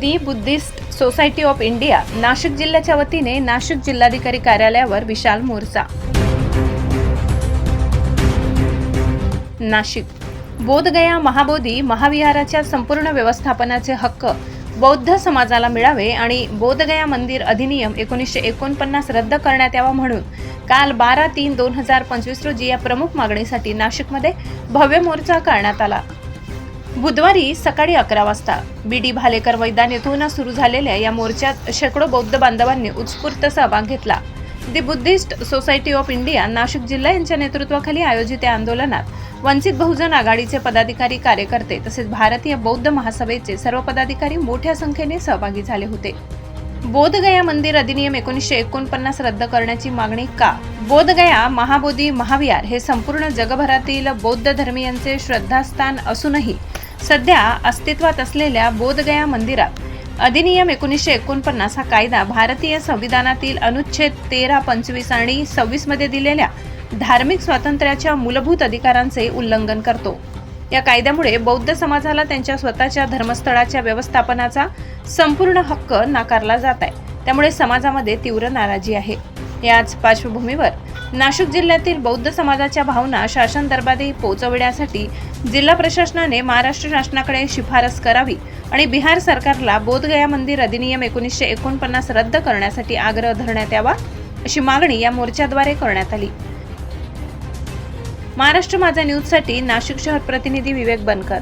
The Buddhist Society of India Nashik जिल्ह्याच्या वतीने नाशिक जिल्हाधिकारी कार्यालयावर विशाल मोर्चा. नाशिक. बोधगया महाबोधी महाविहाराच्या संपूर्ण व्यवस्थापनाचे हक्क बौद्ध समाजाला मिळावे आणि बोधगया मंदिर अधिनियम एकोणीसशे एकोणपन्नास रद्द करण्यात यावा म्हणून काल बारा तीन दोन हजार पंचवीस रोजी या प्रमुख मागणीसाठी नाशिकमध्ये भव्य मोर्चा काढण्यात आला. बुधवारी सकाळी अकरा वाजता बी डी भालेकर मैदान येथून सुरू झालेल्या या मोर्चात शेकडो बौद्ध बांधवांनी उत्स्फूर्त सहभाग घेतला. The Buddhist Society of India Nashik जिल्हा यांच्या नेतृत्वाखाली आयोजित या आंदोलनात वंचित बहुजन आघाडीचे पदाधिकारी कार्यकर्ते तसेच भारतीय बौद्ध महासभेचे सर्व पदाधिकारी मोठ्या संख्येने सहभागी झाले होते. बोधगया मंदिर अधिनियम एकोणीसशे एकोणपन्नास रद्द करण्याची मागणी का? बोधगया महाबोधी महाविहार हे संपूर्ण जगभरातील बौद्ध धर्मीयांचे श्रद्धास्थान असूनही सध्या अस्तित्वात असलेल्या बोधगया मंदिरात अधिनियम एकोणीसशे एकोणपन्नास हा कायदा भारतीय संविधानातील अनुच्छेद तेरा पंचवीस आणि सव्वीसमध्ये दिलेल्या धार्मिक स्वातंत्र्याच्या मूलभूत अधिकारांचे उल्लंघन करतो. या कायद्यामुळे बौद्ध समाजाला त्यांच्या स्वतःच्या धर्मस्थळाच्या व्यवस्थापनाचा संपूर्ण हक्क नाकारला जात आहे. त्यामुळे समाजामध्ये तीव्र नाराजी आहे. याच पार्श्वभूमीवर नाशिक जिल्ह्यातील बौद्ध समाजाच्या भावना शासन दरबारी पोहोचविण्यासाठी जिल्हा प्रशासनाने महाराष्ट्र शासनाकडे शिफारस करावी आणि बिहार सरकारला बोधगया मंदिर अधिनियम एकोणीसशे एकोणपन्नास रद्द करण्यासाठी आग्रह धरण्यात यावा अशी मागणी या मोर्चाद्वारे करण्यात आली. महाराष्ट्र माझा न्यूजसाठी नाशिक शहर प्रतिनिधी विवेक बनकर.